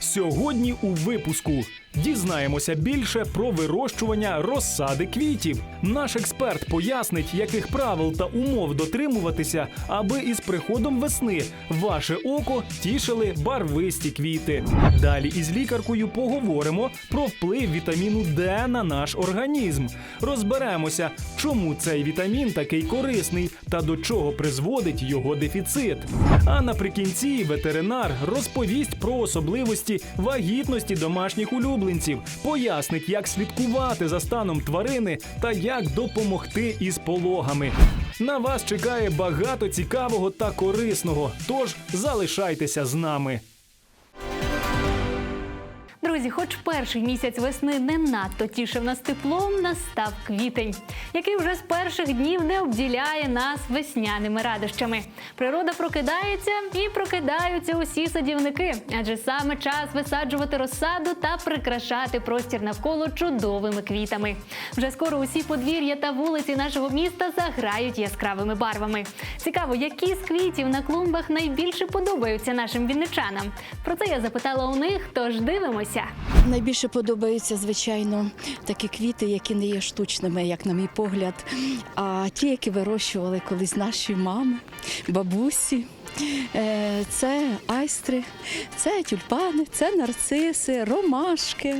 Сьогодні у випуску дізнаємося більше про вирощування розсади квітів. Наш експерт пояснить, яких правил та умов дотримуватися, аби із приходом весни ваше око тішили барвисті квіти. Далі із лікаркою поговоримо про вплив вітаміну Д на наш організм. Розберемося, чому цей вітамін такий корисний та до чого призводить його дефіцит. А наприкінці ветеринар розповість про особливості вагітності домашніх улюбленців, пояснить, як слідкувати за станом тварини та як допомогти із пологами. На вас чекає багато цікавого та корисного. Тож залишайтеся з нами. Друзі, хоч перший місяць весни не надто тішив нас теплом, настав квітень, який вже з перших днів не обділяє нас весняними радощами. Природа прокидається і прокидаються усі садівники, адже саме час висаджувати розсаду та прикрашати простір навколо чудовими квітами. Вже скоро усі подвір'я та вулиці нашого міста заграють яскравими барвами. Цікаво, які з квітів на клумбах найбільше подобаються нашим вінничанам. Про це я запитала у них, тож дивимося. Найбільше подобаються, звичайно, такі квіти, які не є штучними, як на мій погляд, а ті, які вирощували колись наші мами, бабусі. Е, Це айстри, це тюльпани, це нарциси, ромашки.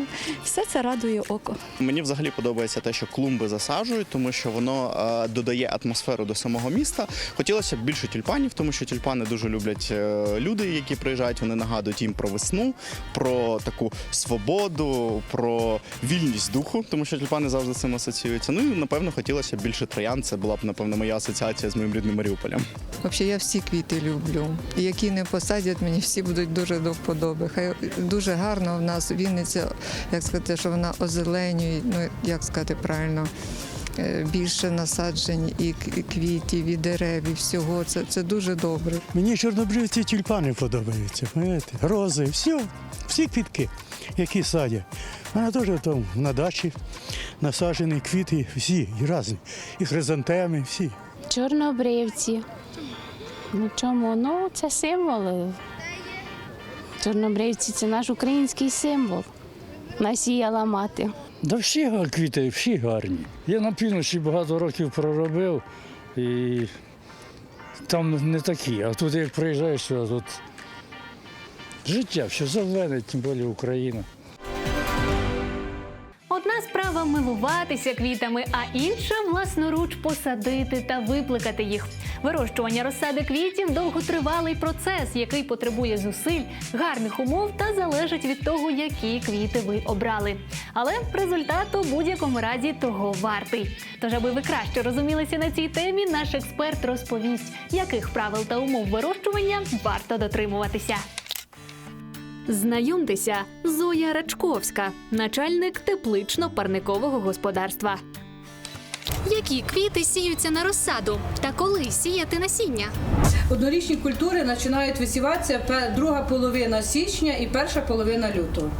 Все це радує око. Мені взагалі подобається те, що клумби засаджують, тому що воно е, додає атмосферу до самого міста. Хотілося б більше тюльпанів, тому що тюльпани дуже люблять е, люди, які приїжджають. Вони нагадують їм про весну, про таку свободу, про вільність духу, тому що тюльпани завжди з цим асоціюються. Ну і напевно хотілося б більше троян. Це була б напевно моя асоціація з моїм рідним Маріуполем. Взагалі, я всі квіти люблю. І Які не посадять, мені всі будуть дуже до вподоби. Хай дуже гарно в нас Вінниця, як сказати, що вона озеленює, ну як сказати правильно, е, більше насаджень і квітів, і дерев, і всього. Це, це дуже добре. Мені чорнобривці тюльпани подобаються, знаєте, рози, все, всі квітки, які садять. У мене теж там на дачі насаджені квіти, всі, і різні, і хризантеми, всі. Чорнобривці. Ну чому? Ну, це символи. Чорнобривці це наш український символ. Насіяла мати. Да всі квіти, всі гарні. Я на півночі багато років проробив і там не такі. А тут як приїжджаєш, сюди, тут життя, все зелене, тим більше Україна. Одна справа милуватися квітами, а інша власноруч посадити та випликати їх. Вирощування розсади квітів довготривалий процес, який потребує зусиль, гарних умов та залежить від того, які квіти ви обрали. Але результат у будь-якому разі того вартий. Тож, аби ви краще розумілися на цій темі, наш експерт розповість, яких правил та умов вирощування варто дотримуватися. Знайомтеся, Зоя Рачковська, начальник теплично-парникового господарства. Які квіти сіються на розсаду та коли сіяти насіння? Однорічні культури починають висіватися друга половина січня і перша половина лютого.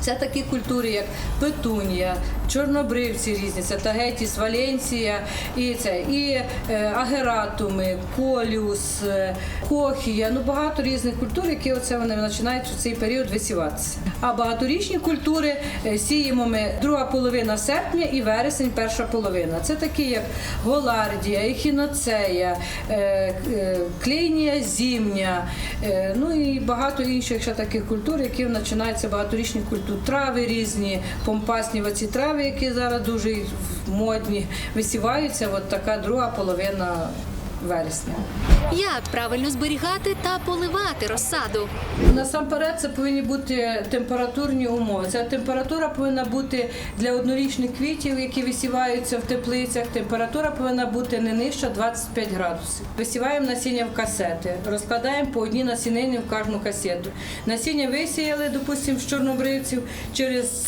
Це такі культури, як петунія, чорнобривці різні, це тагетіс, валенція, і це і е, агератуми, коліус, е, кохія. Ну багато різних культур, які оце вони починають у цей період висіватися. А багаторічні культури е, сіємо ми друга половина серпня і вересень, перша половина. Це такі, як голардія, ехіноцея, е, е, клейнія зімня, е, ну і багато інших ще таких культур, які починаються багаторічні культури. Трави різні, помпасні оці трави, які зараз дуже модні, висіваються. От така друга половина вересня. Як правильно зберігати та поливати розсаду? Насамперед, це повинні бути температурні умови. Ця температура повинна бути для однорічних квітів, які висіваються в теплицях. Температура повинна бути не нижча 25 градусів. Висіваємо насіння в касети, розкладаємо по одній насінині в кожну касету. Насіння висіяли, допустимо, з чорнобривців через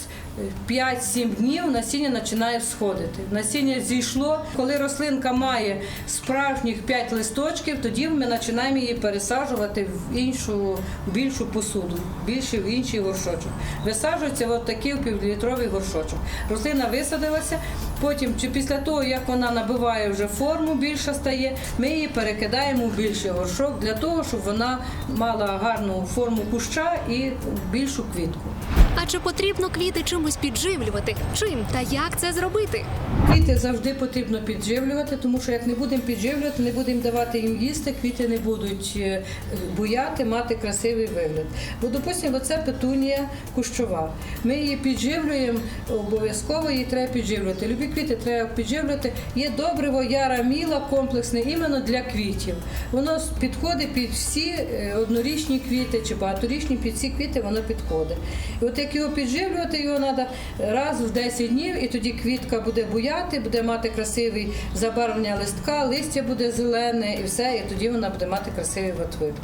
5-7 днів насіння починає всходити. Насіння зійшло. Коли рослинка має справжніх 5 листочків, тоді ми починаємо її пересаджувати в іншу в більшу посуду, більше в інший горшочок. Висаджується от такий півлітровий горшочок. Рослина висадилася. Потім, чи після того, як вона набиває вже форму, більша стає, ми її перекидаємо в більший горшок для того, щоб вона мала гарну форму куща і більшу квітку. А чи потрібно квіти чимось підживлювати? Чим та як це зробити? Квіти завжди потрібно підживлювати, тому що як не будемо підживлювати, не будемо давати їм їсти, квіти не будуть е, буяти, мати красивий вигляд. Бо, допустимо, оце петунія кущова. Ми її підживлюємо, обов'язково її треба підживлювати. Любі квіти треба підживлювати. Є добриво яра міла, комплексне іменно для квітів. Воно підходить під всі е, однорічні квіти чи багаторічні під ці квіти воно підходить. І от як його підживлювати, його треба раз в 10 днів, і тоді квітка буде буяти, буде мати красивий забарвлення листка, листя буде зелене і все, і тоді вона буде мати красивий вигляд.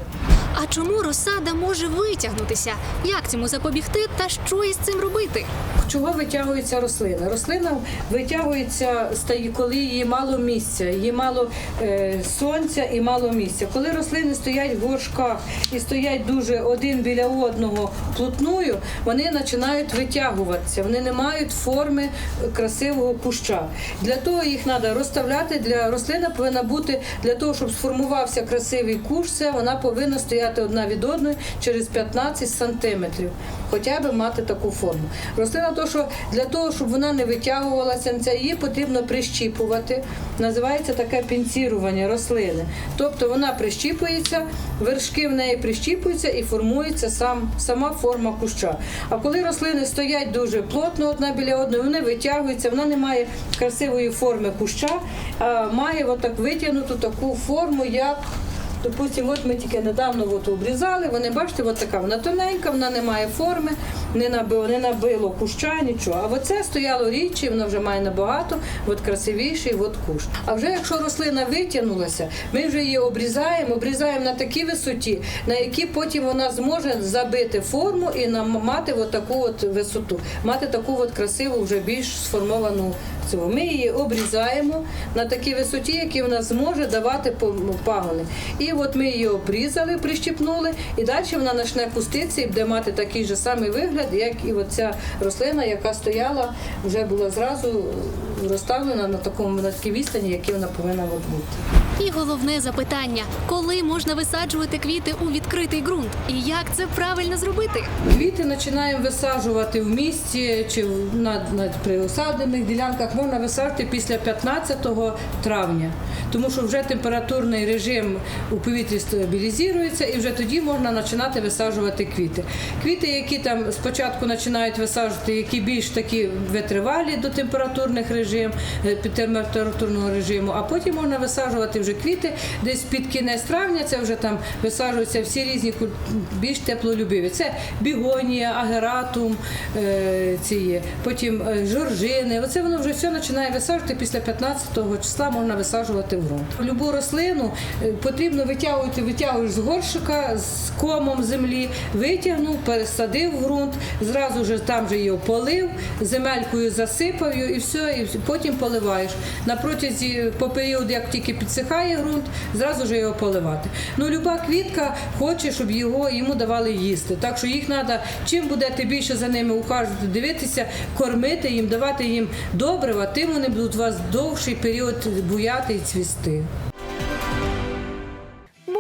А чому розсада може витягнутися? Як цьому запобігти та що із цим робити? Чого витягується рослина? Рослина витягується, стає- коли її мало місця, її мало е, сонця і мало місця. Коли рослини стоять в горшках і стоять дуже один біля одного плотною, вони починають витягуватися. Вони не мають форми красивого куща. Для того їх треба розставляти. Для рослина повинна бути для того, щоб сформувався красивий кущ, це вона повинна стояти одна від одної через 15 сантиметрів. Хоча б мати таку форму. Рослина, то, що для того, щоб вона не витягувалася, її потрібно прищіпувати. Називається таке пінцірування рослини. Тобто вона прищіпується, вершки в неї прищіпуються і формується сам, сама форма куща. А коли рослини стоять дуже плотно одна біля одної, вони витягуються, вона не має красивої форми куща, а має отак витягнуту таку форму, як Допустимо, от ми тільки недавно от обрізали, вони бачите, от така вона тоненька, вона не має форми, не набило, не набило куща, нічого. А оце стояло рідче, воно вже має набагато от красивіший от кущ. А вже якщо рослина витягнулася, ми вже її обрізаємо, обрізаємо на такій висоті, на якій потім вона зможе забити форму і мати от таку от висоту, мати таку от красиву, вже більш сформовану цього. Ми її обрізаємо на такій висоті, якій вона зможе давати пагони. І от ми її обрізали, прищіпнули, і далі вона почне пуститися і буде мати такий же самий вигляд, як і оця рослина, яка стояла, вже була зразу розставлена на такому на такій відстані, якій вона повинна бути. І головне запитання: коли можна висаджувати квіти у відкритий ґрунт? І як це правильно зробити? Квіти починаємо висаджувати в місті чи на, на приосаджених ділянках можна висаджувати після 15 травня, тому що вже температурний режим у повітрі стабілізується і вже тоді можна починати висаджувати квіти. Квіти, які там спочатку починають висаджувати, які більш такі витривалі до температурних режим, е, під температурного режиму, а потім можна висаджувати вже квіти десь під кінець травня. Це вже там висаджуються всі різні більш теплолюбиві. Це бігонія, агератум, е, ці є, потім е, жоржини. Оце воно вже все починає висаджувати після 15-го числа можна висаджувати в ґрунт. Любу рослину потрібно витягувати, витягуєш з горшика з комом землі, витягнув, пересадив в ґрунт, зразу ж там же її полив, земелькою засипав і все, і потім поливаєш. На протязі по періоду, як тільки підсихає ґрунт, зразу ж його поливати. Ну, люба квітка хоче, щоб його йому давали їсти. Так що їх треба, чим будете більше за ними ухажувати, дивитися, кормити їм, давати їм добрива, тим вони будуть у вас довший період буяти і цвісти.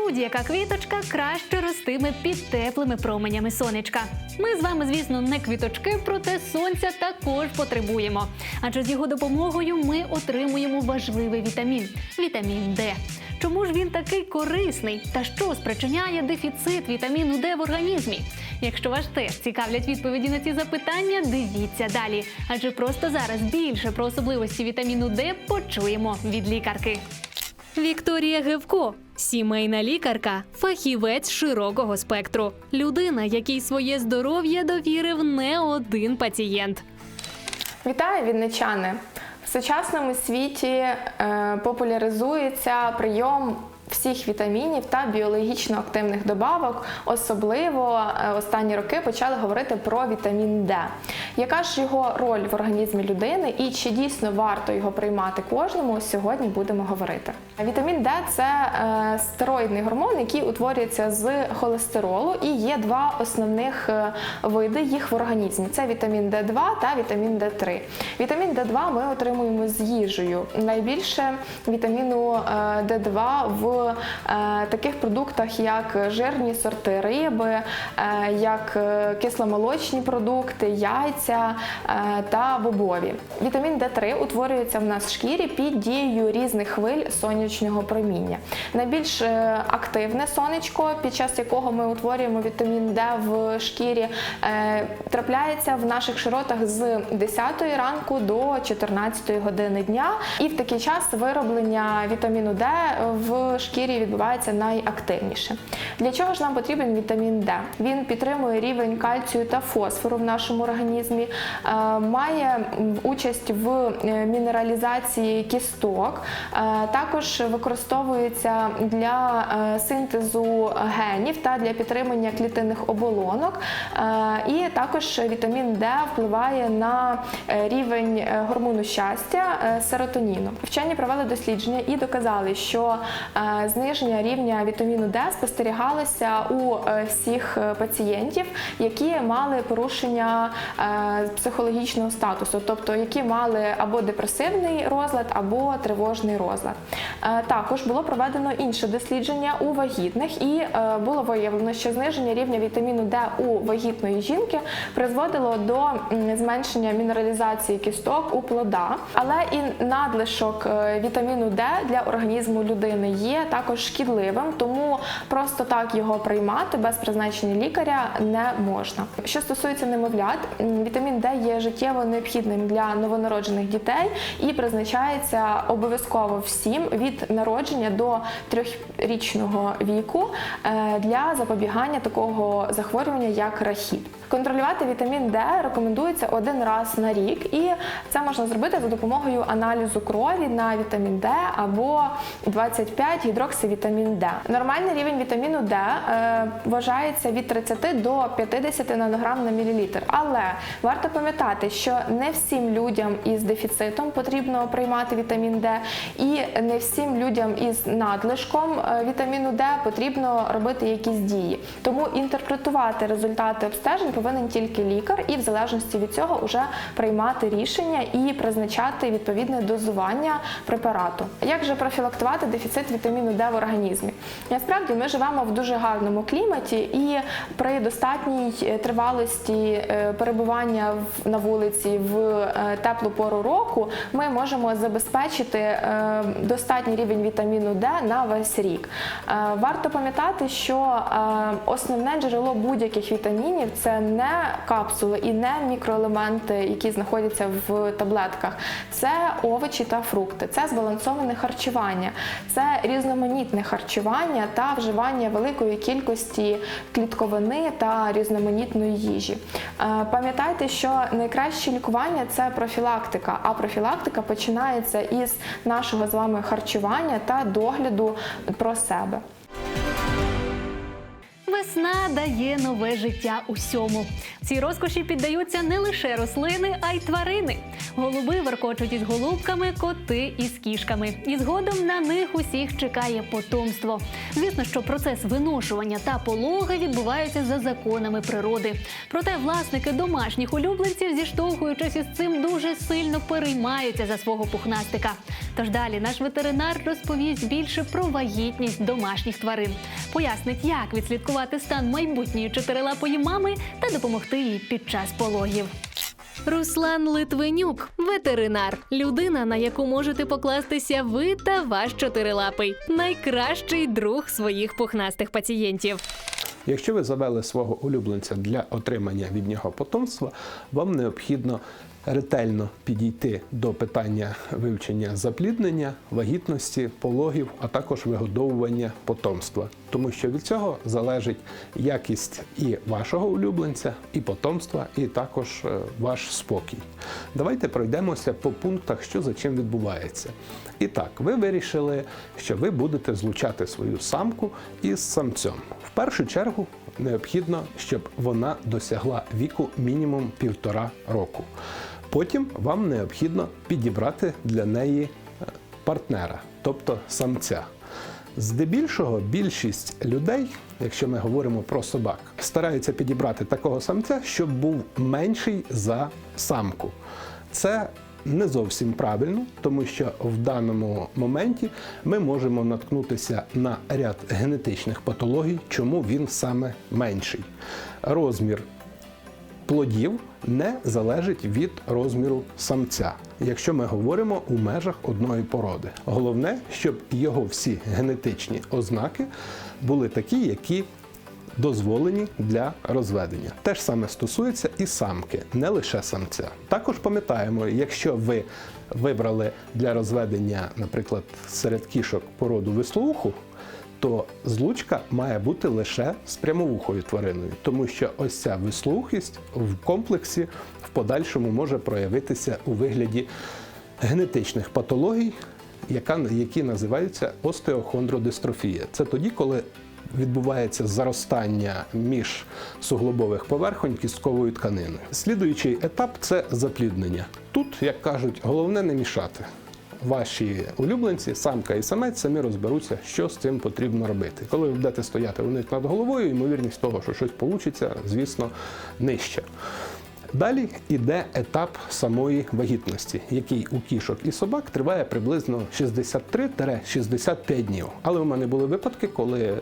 Будь-яка квіточка краще ростиме під теплими променями сонечка. Ми з вами, звісно, не квіточки, проте сонця також потребуємо. Адже з його допомогою ми отримуємо важливий вітамін вітамін Д. Чому ж він такий корисний? Та що спричиняє дефіцит вітаміну Д в організмі? Якщо вас теж цікавлять відповіді на ці запитання, дивіться далі. Адже просто зараз більше про особливості вітаміну Д почуємо від лікарки. Вікторія Гевко, сімейна лікарка, фахівець широкого спектру, людина, якій своє здоров'я довірив не один пацієнт. Вітаю, вінничани! В сучасному світі е, популяризується прийом всіх вітамінів та біологічно активних добавок. Особливо е, останні роки почали говорити про вітамін Д. Яка ж його роль в організмі людини і чи дійсно варто його приймати кожному? Сьогодні будемо говорити. Вітамін Д це е, стероїдний гормон, який утворюється з холестеролу, і є два основних е, види їх в організмі: це вітамін Д2 та вітамін Д3. Вітамін Д2 ми отримуємо з їжею. Найбільше вітаміну е, Д2 в е, таких продуктах, як жирні сорти риби, е, як е, кисломолочні продукти, яйця та бобові. Вітамін Д3 утворюється в нас в шкірі під дією різних хвиль сонячного проміння. Найбільш активне сонечко, під час якого ми утворюємо вітамін Д в шкірі, трапляється в наших широтах з 10 ранку до 14 години дня. І в такий час вироблення вітаміну Д в шкірі відбувається найактивніше. Для чого ж нам потрібен вітамін Д? Він підтримує рівень кальцію та фосфору в нашому організмі, е, має участь в е, мінералізації кісток, е, також використовується для синтезу генів та для підтримання клітинних оболонок. І також вітамін Д впливає на рівень гормону щастя серотоніну. Вчені провели дослідження і доказали, що зниження рівня вітаміну Д спостерігалося у е, всіх е, пацієнтів, які мали порушення е, психологічного статусу, тобто які мали або депресивний розлад, або тривожний розлад. Також було проведено інше дослідження у вагітних, і було виявлено, що зниження рівня вітаміну Д у вагітної жінки призводило до зменшення мінералізації кісток у плода, але і надлишок вітаміну Д для організму людини є також шкідливим, тому просто так його приймати без призначення лікаря не можна. Що стосується немовлят, вітамін Д є життєво необхідним для новонароджених дітей і призначається обов'язково всім від народження до трьохрічного віку е, для запобігання такого захворювання, як рахіт. Контролювати вітамін Д рекомендується один раз на рік, і це можна зробити за допомогою аналізу крові на вітамін Д або 25 гідроксивітамін Д. Нормальний рівень вітаміну Д е, вважається від 30 до 50 нанограм на мілілітр. Але варто пам'ятати, що не всім людям із дефіцитом потрібно приймати вітамін Д, і не всім людям із надлишком е, вітаміну Д потрібно робити якісь дії. Тому інтерпретувати результати обстежень повинен тільки лікар, і в залежності від цього вже приймати рішення і призначати відповідне дозування препарату. Як же профілактувати дефіцит вітаміну Д в організмі? Насправді ми живемо в дуже гарному кліматі, і при достатній е, тривалості е, перебування на вулиці в е, теплу пору року ми можемо забезпечити достатній рівень вітаміну Д на весь рік. Варто пам'ятати, що основне джерело будь-яких вітамінів це не капсули і не мікроелементи, які знаходяться в таблетках. Це овочі та фрукти, це збалансоване харчування, це різноманітне харчування та вживання великої кількості клітковини та різноманітної їжі. Е, Пам'ятайте, що найкраще лікування це профілактика, а профілактика починається із нашого з вами харчування та догляду про себе. Весна дає нове життя усьому. Цій розкоші піддаються не лише рослини, а й тварини. Голуби веркочуть із голубками, коти із кішками. І згодом на них усіх чекає потомство. Звісно, що процес виношування та пологи відбуваються за законами природи. Проте власники домашніх улюбленців, зіштовхуючись із цим, дуже сильно переймаються за свого пухнастика. Тож далі наш ветеринар розповість більше про вагітність домашніх тварин, пояснить, як відслідкувати стан майбутньої чотирилапої мами та допомогти їй під час пологів. Руслан Литвинюк, ветеринар, людина, на яку можете покластися ви та ваш чотирилапий, найкращий друг своїх пухнастих пацієнтів. Якщо ви завели свого улюбленця для отримання від нього потомства, вам необхідно ретельно підійти до питання вивчення запліднення, вагітності, пологів, а також вигодовування потомства, тому що від цього залежить якість і вашого улюбленця, і потомства, і також е, ваш спокій. Давайте пройдемося по пунктах, що за чим відбувається. І так, ви вирішили, що ви будете злучати свою самку із самцем. В першу чергу необхідно, щоб вона досягла віку мінімум півтора року. Потім вам необхідно підібрати для неї е, партнера, тобто самця. Здебільшого більшість людей, якщо ми говоримо про собак, стараються підібрати такого самця, щоб був менший за самку. Це не зовсім правильно, тому що в даному моменті ми можемо наткнутися на ряд генетичних патологій, чому він саме менший. Розмір плодів не залежить від розміру самця, якщо ми говоримо у межах одної породи. Головне, щоб його всі генетичні ознаки були такі, які дозволені для розведення. Те ж саме стосується і самки, не лише самця. Також пам'ятаємо, якщо ви вибрали для розведення, наприклад, серед кішок породу вислуху, то злучка має бути лише з прямовухою твариною, тому що ось ця вислухість в комплексі в подальшому може проявитися у вигляді генетичних патологій, які називаються остеохондродистрофія. Це тоді, коли відбувається заростання між суглобових поверхонь кістковою тканиною. Слідуючий етап це запліднення. Тут, як кажуть, головне не мішати. Ваші улюбленці, самка і самець, самі розберуться, що з цим потрібно робити. Коли ви будете стояти у них над головою, ймовірність того, що щось вийде, звісно, нижча. Далі йде етап самої вагітності, який у кішок і собак триває приблизно 63-65 днів. Але у мене були випадки, коли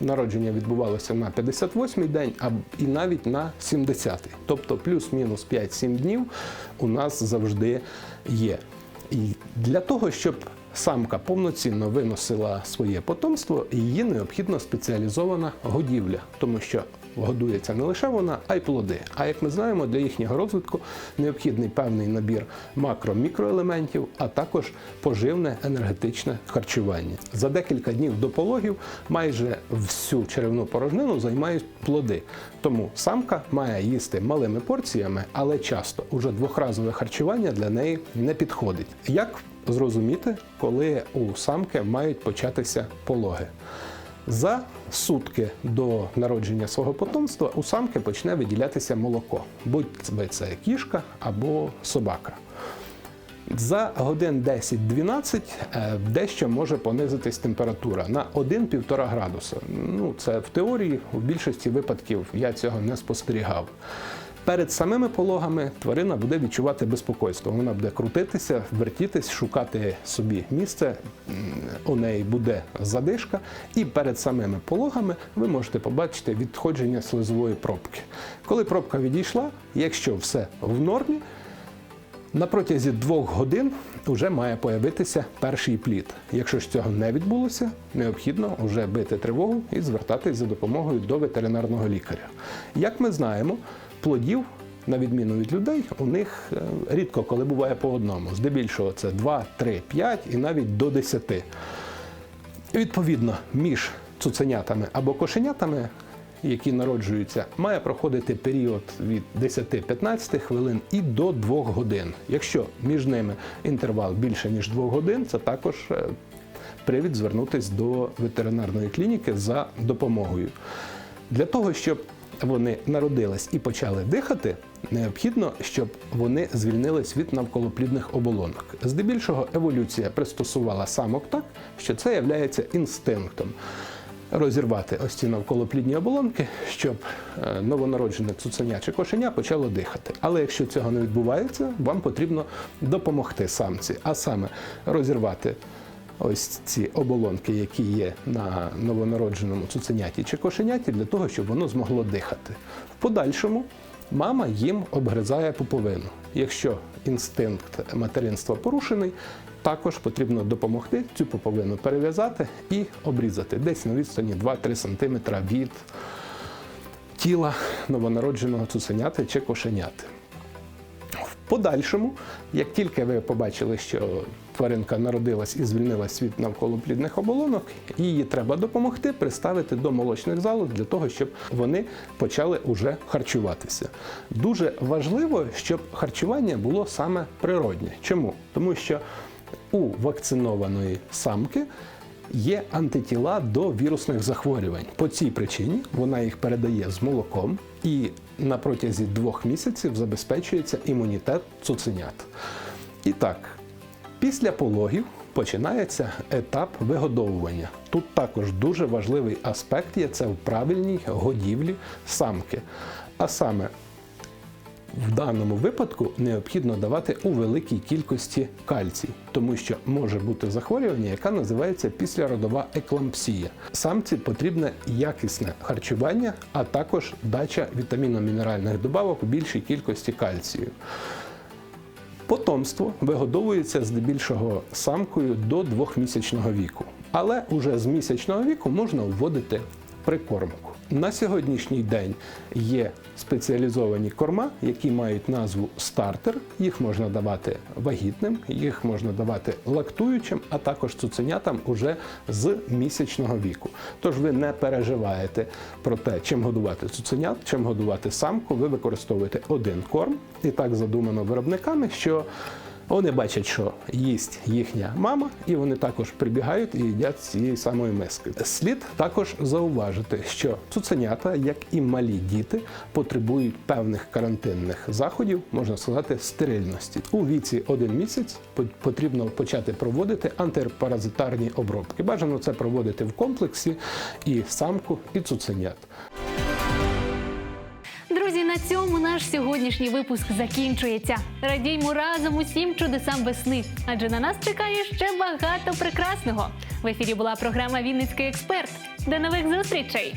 народження відбувалося на 58-й день, а і навіть на 70-й. Тобто плюс-мінус 5-7 днів у нас завжди є. Для того, щоб самка повноцінно виносила своє потомство, її необхідна спеціалізована годівля, тому що годується не лише вона, а й плоди. А як ми знаємо, для їхнього розвитку необхідний певний набір макро-мікроелементів, а також поживне енергетичне харчування. За декілька днів до пологів майже всю черевну порожнину займають плоди. Тому самка має їсти малими порціями, але часто уже двохразове харчування для неї не підходить. Як зрозуміти, коли у самки мають початися пологи? За сутки до народження свого потомства у самки почне виділятися молоко, будь це кішка або собака. За годин 10-12 е, дещо може понизитись температура на 1-1,5 градуса. Ну, це в теорії, в більшості випадків я цього не спостерігав. Перед самими пологами тварина буде відчувати безпокойство. Вона буде крутитися, вертітись, шукати собі місце. У неї буде задишка, і перед самими пологами ви можете побачити відходження слизової пробки. Коли пробка відійшла, якщо все в нормі, на протязі двох годин вже має появитися перший плід. Якщо ж цього не відбулося, необхідно вже бити тривогу і звертатись за допомогою до ветеринарного лікаря. Як ми знаємо, плодів, на відміну від людей, у них е, рідко коли буває по одному. Здебільшого це 2, 3, 5 і навіть до 10. Відповідно, між цуценятами або кошенятами, які народжуються, має проходити період від 10-15 хвилин і до 2 годин. Якщо між ними інтервал більше ніж 2 годин, це також е, привід звернутися до ветеринарної клініки за допомогою. Для того, щоб вони народились і почали дихати, необхідно, щоб вони звільнились від навколоплідних оболонок. Здебільшого еволюція пристосувала самок так, що це є інстинктом. Розірвати ось ці навколоплідні оболонки, щоб е, новонароджене цуценя чи кошеня почало дихати. Але якщо цього не відбувається, вам потрібно допомогти самці, а саме розірвати ось ці оболонки, які є на новонародженому цуценяті чи кошеняті, для того, щоб воно змогло дихати. В подальшому мама їм обгризає пуповину. Якщо інстинкт материнства порушений, також потрібно допомогти цю пуповину перев'язати і обрізати десь на відстані 2-3 см від тіла новонародженого цуценяти чи кошеняти. Подальшому, як тільки ви побачили, що тваринка народилась і звільнилась від навколоплідних оболонок, її треба допомогти приставити до молочних залоз для того, щоб вони почали уже харчуватися. Дуже важливо, щоб харчування було саме природнє. Чому? Тому що у вакцинованої самки є антитіла до вірусних захворювань. По цій причині вона їх передає з молоком і на протязі двох місяців забезпечується імунітет цуценят. І так, після пологів починається етап вигодовування. Тут також дуже важливий аспект є це в правильній годівлі самки. А саме в даному випадку необхідно давати у великій кількості кальцій, тому що може бути захворювання, яке називається післяродова еклампсія. Самці потрібне якісне харчування, а також дача вітамінно-мінеральних добавок у більшій кількості кальцію. Потомство вигодовується здебільшого самкою до двохмісячного віку, але уже з місячного віку можна вводити прикормку. На сьогоднішній день є спеціалізовані корма, які мають назву стартер. Їх можна давати вагітним, їх можна давати лактуючим, а також цуценятам уже з місячного віку. Тож ви не переживаєте про те, чим годувати цуценят, чим годувати самку. Ви використовуєте один корм, і так задумано виробниками, що вони бачать, що їсть їхня мама, і вони також прибігають і їдять цієї самої миски. Слід також зауважити, що цуценята, як і малі діти, потребують певних карантинних заходів, можна сказати, стерильності. У віці один місяць по- потрібно почати проводити антипаразитарні обробки. Бажано це проводити в комплексі і самку, і цуценят. Наш сьогоднішній випуск закінчується. Радіймо разом усім чудесам весни, адже на нас чекає ще багато прекрасного. В ефірі була програма Вінницький експерт. До нових зустрічей!